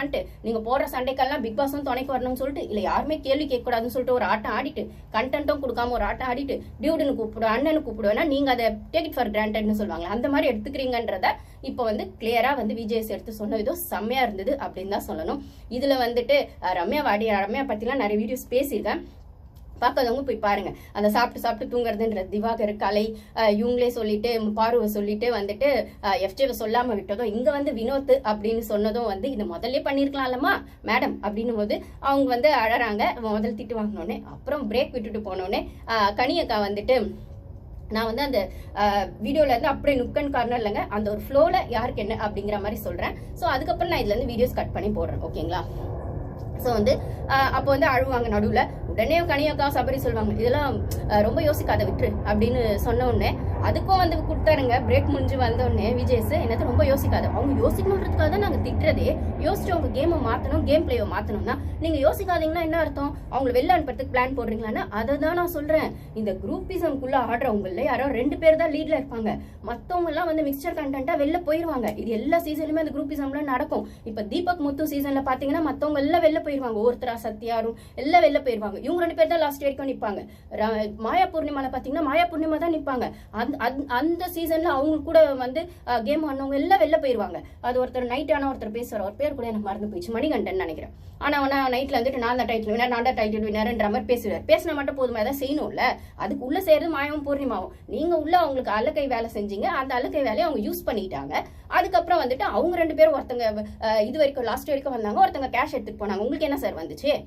சண்டை நீங்க போடுற சண்டைக்கெல்லாம் பிக் பாஸும் துணைக்கு வரணும்னு சொல்லிட்டு இல்ல யாருமே கேள்வி கேட்க கூடாதுன்னு சொல்லிட்டு ஒரு ஆட்டம் ஆடிட்டு கண்டென்ட்டும் கொடுக்காம ஒரு ஆட்டம் ஆடிட்டு டியூடுன்னு கூப்பிடுவோம் அண்ணனு கூப்பிடுவேன்னா நீங்க அதை டேக் இட் ஃபார் கிராண்டட்னு சொல்லுவாங்க. அந்த மாதிரி எடுத்துக்கிறீங்கன்றத இப்போ வந்து கிளியரா வந்து விஜய்ஸ் எடுத்து சொன்ன விதம் செம்மையா இருந்தது அப்படின்னு தான் சொல்லணும். இதுல வந்துட்டு ரம்யா வாடி ரம்யா பத்திலாம் நிறைய வீடியோஸ் பேசியிருக்கேன். பார்க்காதவங்க போய் பாருங்க. அந்த சாப்பிட்டு சாப்பிட்டு தூங்குறதுன்ற திவாகர் கலை இவங்களே சொல்லிட்டு பார்வை சொல்லிட்டு வந்துட்டு எஃப்ஜேவை சொல்லாம விட்டதும் இங்க வந்து வினோத் அப்படின்னு சொன்னதும் வந்து இது முதல்ல பண்ணிருக்கலாம்லமா மேடம் அப்படின்னும் போது அவங்க வந்து அழறாங்க. முதல் திட்டு வாங்கினோடனே அப்புறம் பிரேக் விட்டுட்டு போனோடனே கனியக்கா வந்துட்டு நான் வந்து அந்த வீடியோல இருந்து அப்படியே நுக்கன் கார்னர் இல்லைங்க அந்த ஒரு ஃப்ளோல யாருக்கு என்ன அப்படிங்கிற மாதிரி சொல்றேன். ஸோ அதுக்கப்புறம் நான் இதுல இருந்து வீடியோஸ் கட் பண்ணி போடுறேன். ஓகேங்களா ஸோ வந்து அப்போ வந்து அழுவாங்க நடுவில். உடனே கனியாக்கா சபரி சொல்லுவாங்க இதெல்லாம் ரொம்ப யோசிக்காத விட்டுரு அப்படின்னு சொன்ன உடனே அதுக்கும் வந்து கொடுத்தாருங்க. பிரேக் முடிஞ்சு வந்தோடனே விஜய்ஸ் என்னது ரொம்ப யோசிக்காத. அவங்க யோசிக்கணுன்றதுக்காக தான் நாங்கள் திட்டுறதே. யோசிச்சு அவங்க கேமை மாற்றணும் கேம் பிளேவை மாற்றணும்னா நீங்கள் யோசிக்காதீங்கன்னா என்ன அர்த்தம்? அவங்களை வெளில அனுப்புறதுக்கு பிளான் போடுறீங்களான்னு அதை தான் நான் சொல்கிறேன் இந்த குரூப்பிசம்குள்ள ஆடுறவங்கள யாரோ ரெண்டு பேர் தான் லீட்ல இருப்பாங்க. மற்றவங்க எல்லாம் வந்து மிக்சர் கண்டென்ட்டா வெளில போயிருவாங்க. இது எல்லா சீசனுமே அந்த குரூப்பிசம்ல நடக்கும். இப்போ தீபக் முத்து சீசன்ல பாத்தீங்கன்னா மத்தவங்க எல்லாம் வெளில போயிருவாங்க. ஒருத்தரா சத்யாரும் எல்லாம் வெளில போயிருவாங்க. இவங்க ரெண்டு பேர் தான் லாஸ்ட் வரைக்கும் நிற்பாங்க மாயா பூர்ணிமால பாத்தீங்கன்னா மாயா பூர்ணிமா தான் நிற்பாங்க அந்த அந்த- அந்த சீசன்ல அவங்க கூட வந்து கேம் ஆனவங்க எல்லாம் வெளில போயிருவாங்க. அது ஒருத்தர் நைட் ஆனா ஒருத்தர் பேசுவார். ஒரு பேர் கூட எனக்கு மறந்து போயிடுச்சு. மணிகண்டன் நினைக்கிறேன். ஆனா அவனா நைட்ல வந்துட்டு நான் தான் டைட்டில் வினர் நான் தான் டைட்டில் வினர்ன்ற மாதிரி பேசுவார். பேசினா மட்டும் போதுமா? ஏதாவது செய்யணும்ல. அதுக்கு உள்ள செய்யறது மாயமும் பூர்ணிமாவும். நீங்க உள்ள அவங்களுக்கு அலக்கை வேலை செஞ்சீங்க. அந்த அலக்கை வேலையை அவங்க யூஸ் பண்ணிட்டாங்க. அதுக்கப்புறம் வந்துட்டு அவங்க ரெண்டு பேரும் ஒருத்தங்க இது வரைக்கும் லாஸ்ட் வரைக்கும் வந்தாங்க. ஒருத்தங்க கேஷ் எடுத்துட்டு போனாங்க. உங்களுக்கு என்ன சார் வந்துச்சு?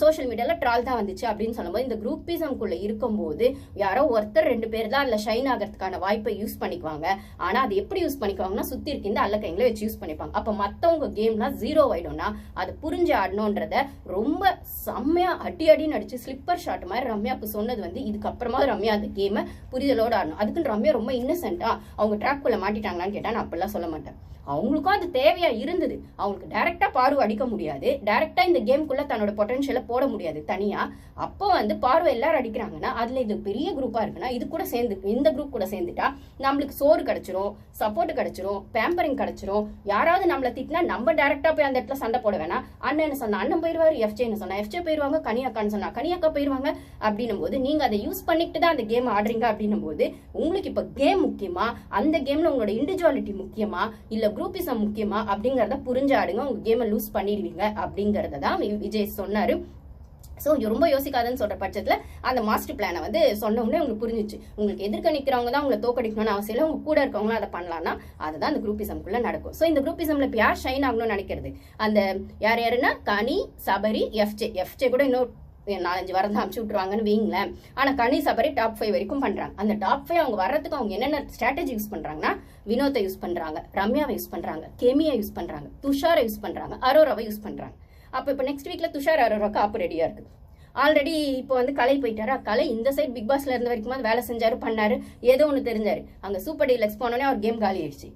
சோஷியல் மீடியாவில் ட்ரால் தான் வந்துச்சு அப்படின்னு சொல்லும்போது இந்த குரூப்பிசம்குள்ள இருக்கும்போது யாரோ ஒருத்தர் ரெண்டு பேர் தான் அதில் ஷைன் ஆகிறதுக்கான வாய்ப்பை யூஸ் பண்ணிக்குவாங்க. ஆனால் அது எப்படி யூஸ் பண்ணிக்குவாங்கன்னா சுற்றி இருக்க இந்த அல்லக்கைங்களை வச்சு யூஸ் பண்ணிப்பாங்க. அப்போ மற்றவங்க கேம்லாம் ஜீரோ ஆயிடும்னா அது புரிஞ்சு ஆடணுன்றத ரொம்ப செம்மையா அடி அடி நடிச்சு ஸ்லிப்பர் ஷாட் மாதிரி ரம்யாவுக்கு சொன்னது வந்து இதுக்கப்புறமா ரம்யா அந்த கேமை புரிதலோடு ஆடணும். அதுக்குன்னு ரம்யா ரொம்ப இன்னசென்ட்டாக அவங்க ட்ராக்குள்ளே மாட்டிட்டாங்களான்னு கேட்டால் நான் அப்படிலாம் சொல்ல மாட்டேன். அவங்களுக்கும் அது தேவையா இருந்தது. அவங்களுக்கு டைரக்டா பார்வை அடிக்க முடியாது. டைரக்டா இந்த கேம்குள்ள தன்னோட பொட்டன்ஷியலை போட முடியாது தனியா. அப்போ வந்து பார்வை எல்லாரும் அடிக்கிறாங்கன்னா அதுல இது பெரிய குரூப்பா இருக்குன்னா இது கூட சேர்ந்து இந்த குரூப் கூட சேர்ந்துட்டா நம்மளுக்கு சோறு கிடைச்சிரும் சப்போர்ட் கிடைச்சிரும் பேம்பரிங் கிடைச்சிரும். யாராவது நம்மளை திட்டினா நம்ம டைரக்டா போய் அந்த இடத்துல சண்டை போட வேணாம். அண்ணன் சொன்னா அண்ணன் போயிருவாரு எஃப்ஜேன்னு சொன்னா எஃப்ஜே போயிருவாங்க கனியாக்கான்னு சொன்னா கனியாக்கா போயிருவாங்க. அப்படின்னும் போது நீங்க அதை யூஸ் பண்ணிட்டு தான் அந்த கேம் ஆடுறீங்க. அப்படின்னும் போது உங்களுக்கு இப்ப கேம் முக்கியமா? அந்த கேம்ல உங்களோட இண்டிவிஜுவாலிட்டி முக்கியமா? இல்ல குரூப்பிசம் முக்கியமா அப்படிங்கறத புரிஞ்சாடுங்க. உங்க கேமை லூஸ் பண்ணிடுவீங்க அப்படிங்கறத தான் விஜய் சொன்னாரு. ஸோ ரொம்ப யோசிக்காதன்னு சொல்ற பட்சத்தில் அந்த மாஸ்டர் பிளானை வந்து சொன்ன உடனே உங்களுக்கு புரிஞ்சிச்சு. உங்களுக்கு எதிர்க்க நிற்கிறவங்க தான் உங்களை தோக்கடிக்கணும்னு அவசியம் இல்லை. உங்க கூட இருக்கவங்களும் அதை பண்ணலாம்னா அதுதான் அந்த குரூப்பிசம்குள்ள நடக்கும். ஸோ இந்த குரூப்பிசம்ல இப்போ யார் ஷைன் ஆகணும்னு நினைக்கிறது? அந்த யார் யாருன்னா? கனி சபரி எஃப்ஜே எஃப்ஜே கூட இன்னும் நாலஞ்சு வாரம் தான் அமுச்சு விட்டுருவாங்கன்னு வைங்களேன் ஆனால் கனி சபரி டாப் ஃபைவ் வரைக்கும் பண்ணுறாங்க அந்த டாப் ஃபைவ் அவங்க வர்றதுக்கு அவங்க என்னென்ன ஸ்ட்ராட்டஜி யூஸ் பண்ணுறாங்கன்னா வினோத்தை யூஸ் பண்ணுறாங்க ரம்யாவை யூஸ் பண்ணுறாங்க கெமியை யூஸ் பண்ணுறாங்க துஷாரை யூஸ் பண்ணுறாங்க அரோராவை யூஸ் பண்ணுறாங்க அப்போ இப்போ நெக்ஸ்ட் வீக்கில் துஷார் அரோராக்கு ஆப்பு ரெடியாக இருக்குது ஆல்ரெடி இப்போ வந்து கலை போயிட்டாரா? கலை இந்த சைட் பிக் பாஸ்ல இருந்த வரைக்கும் வேலை செஞ்சாரு பண்ணாரு ஏதோ ஒன்று தெரிஞ்சாரு. அங்கே சூப்பர் டீலக்ஸ் போனோடனே அவர் கேம் காலி ஆயிடுச்சு.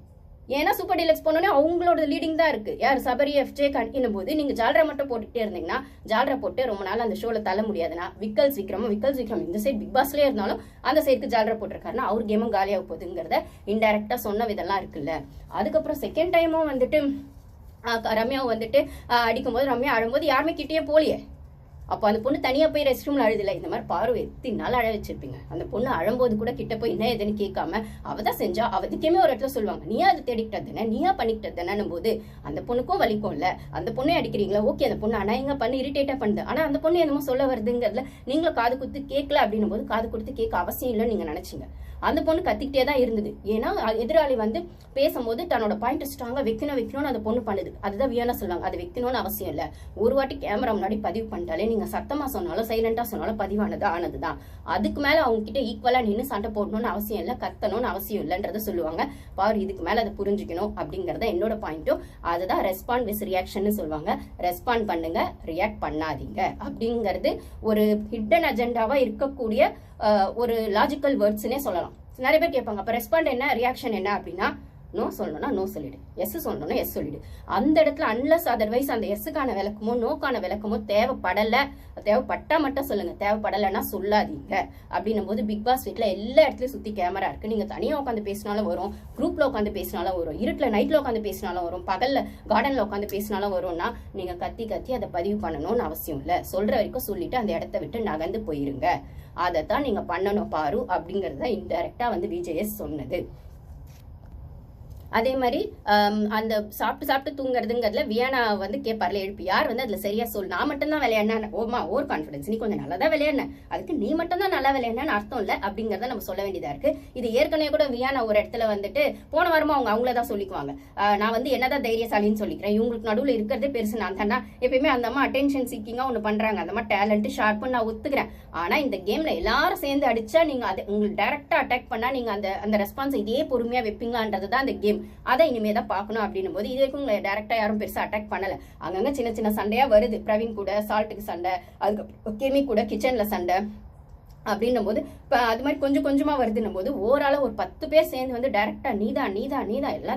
ஏன்னா சூப்பர் டீலக்ஸ் போனோடனே அவங்களோட லீடிங் தான் இருக்கு. யார்? சபரி எஃப்ஜே கண்டினும் போது நீங்க ஜால்ரா மட்டும் போட்டுட்டே இருந்தீங்கன்னா ஜால்ரா போட்டு ரொம்ப நாள் அந்த ஷோல தள்ள முடியாதுன்னா விக்கல் விக்ரம் விக்கல் சீக்கிரம் இந்த சைடு பிக் பாஸ்லயே இருந்தாலும் அந்த சைடுக்கு ஜால்ரா போட்டிருக்காருன்னா அவர் கேமும் காலியாக போகுதுங்கிறத இன்டெரக்டா சொன்ன விதெல்லாம் இருக்குல்ல. அதுக்கப்புறம் செகண்ட் டைமும் வந்துட்டு ரம்யாவை ரம்யா வந்துட்டு அடிக்கும்போது ரம்யா அழும்போது யாருமே கிட்டேயே போலியே அப்போ அந்த பொண்ணு தனியாக போய் ரெஸ்ட் ரூமில் அழுதுல. இந்த மாதிரி பார்வை எத்தனை நாள் அழ வச்சிருப்பீங்க? அந்த பொண்ணு அழும்போது கூட கிட்ட போய் என்ன ஏதுன்னு கேட்காம அவ தான் செஞ்சா அவதுக்கேமே ஒரு இடத்துல சொல்லுவாங்க நீயா அதை தேடிக்கிட்டது தானே நீயா பண்ணிக்கிட்டது தானே போது அந்த பொண்ணுக்கும் வலிக்கும்ல அந்த பொண்ணே அடிக்கிறீங்களா? ஓகே அந்த பொண்ணு அநாயங்க பண்ணி இரிட்டேட்டாக பண்ணுது. ஆனால் அந்த பொண்ணு என்னமோ சொல்ல வருதுங்கிறதுல நீங்களும் காது கொடுத்து கேட்கல அப்படின்னும் போது காது கொடுத்து கேட்க அவசியம் இல்லைன்னு நீங்கள் நினச்சிங்க. அந்த பொண்ணு கத்திக்கிட்டே தான் இருந்தது. ஏன்னா எதிராளி வந்து பேசும்போது தன்னோட பாயிண்ட் ஸ்ட்ராங்காக வைக்கணும் வைக்கணும்னு அந்த பொண்ணு பண்ணுது. அதுதான் வியனா சொல்லுவாங்க அது வைக்கணும்னு அவசியம் இல்லை. ஒரு வாட்டி கேமரா முன்னாடி பதிவு பண்ணிட்டாலே நீங்கள் நீங்க சத்தமா சொன்னாலும் சைலண்டா சொன்னாலும் பதிவானது ஆனதுதான். அதுக்கு மேல அவங்க கிட்ட ஈக்குவலா சண்டை போடணும்னு அவசியம் இல்லை கத்தணும்னு அவசியம் இல்லைன்றத சொல்லுவாங்க. பாரு இதுக்கு மேல அதை புரிஞ்சுக்கணும் அப்படிங்கறத என்னோட பாயிண்ட்டும் அதுதான் ரெஸ்பாண்ட் விஸ் ரியாக்ஷன் சொல்லுவாங்க. ரெஸ்பாண்ட் பண்ணுங்க ரியாக்ட் பண்ணாதீங்க அப்படிங்கிறது ஒரு ஹிட்டன் அஜெண்டாவா இருக்கக்கூடிய ஒரு லாஜிக்கல் வேர்ட்ஸ்னே சொல்லலாம். நிறைய பேர் கேட்பாங்க அப்ப ரெஸ்பாண்ட் என்ன ரியாக்ஷன் என்ன அப்படின்னா நோ சொல்லணும்னா நோ சொல்லிடு. எஸ் சொல்லணும்னா எஸ் சொல்லிடு. அந்த இடத்துல அன்லஸ் அதர்வைஸ் அந்த எஸ்ஸுக்கான விளக்கமோ நோக்கான விளக்கமோ தேவைப்படலை. தேவைப்பட்டா மட்டும் சொல்லுங்க. தேவைப்படலைன்னா சொல்லாதீங்க. அப்படின்னும் போது பிக் பாஸ் வீட்டில் எல்லா இடத்துலையும் சுற்றி கேமரா இருக்கு. நீங்கள் தனியாக உட்காந்து பேசினாலும் வரும். குரூப்பில் உட்காந்து பேசினாலும் வரும். இருட்டில் நைட்டில் உட்காந்து பேசினாலும் வரும். பகலில் கார்டனில் உட்காந்து பேசினாலும் வரும்னா நீங்கள் கத்தி கத்தி அதை பதிவு பண்ணணும்னு அவசியம் இல்லை. சொல்கிற வரைக்கும் சொல்லிட்டு அந்த இடத்த விட்டு நகர்ந்து போயிருங்க. அதைத்தான் நீங்கள் பண்ணணும் பாரு அப்படிங்கிறத இன்டெரக்டாக வந்து விஜயஸ் சொன்னது. அதே மாதிரி அந்த சாப்பிட்டு சாப்பிட்டு தூங்குறதுங்கிறதுல வியானா வந்து கேட்பார்ல எழுப்பி யார் வந்து அதுல சரியா சொல் நான் மட்டும் தான் விளையாடினேன் ஓமா ஓவர் கான்ஃபிடன்ஸ் நீ கொஞ்சம் நல்லா தான் விளையாடின. அதுக்கு நீ மட்டும் தான் நல்லா விளையாடினு அர்த்தம் இல்லை அப்படிங்கறத நம்ம சொல்ல வேண்டியதா இருக்கு. இது ஏற்கனவே கூட வியானா ஒரு இடத்துல வந்துட்டு போன வாரமா அவங்க அவங்கள தான் சொல்லிக்குவாங்க. நான் வந்து என்னதான் தைரியசாலின்னு சொல்லிக்கிறேன் இவங்களுக்கு நடுவில் இருக்கிறதே பெருசு நான் தானே? எப்பயுமே அந்த அம்மா அட்டென்ஷன் சீக்கிங்கா ஒன்று பண்றாங்க. அந்த மாதிரி டேலண்ட் ஷார்ப்புன்னு நான் ஒத்துக்கிறேன். ஆனா இந்த கேம்ல எல்லாரும் சேர்ந்து அடிச்சா நீங்க அதை உங்களுக்கு டேரெக்டாக அட்டாக் பண்ணா நீங்க அந்த அந்த ரெஸ்பான்ஸ் இதே பொறுமையா வைப்பீங்களான்றது தான் அந்த கேம் அதை இனிமே தான் பார்க்கணும் அப்படின்னும் போது இது வரைக்கும் உங்களை டேரக்டா யாரும் பெருசாக அட்டாக் பண்ணல. அங்கங்க சின்ன சின்ன சண்டையா வருது. பிரவீன் கூட சால்ட்டுக்கு சண்டை அதுக்கப்புறம் கெமி கூட கிச்சன்ல சண்டை அப்படின்னும் போது இப்போ அது மாதிரி கொஞ்சம் கொஞ்சமாக வருதுன்னும் போது ஓரளவு ஒரு பத்து பேர் சேர்ந்து வந்து டேரெக்டாக நீதான் நீதான் நீதான் எல்லாத்தையும்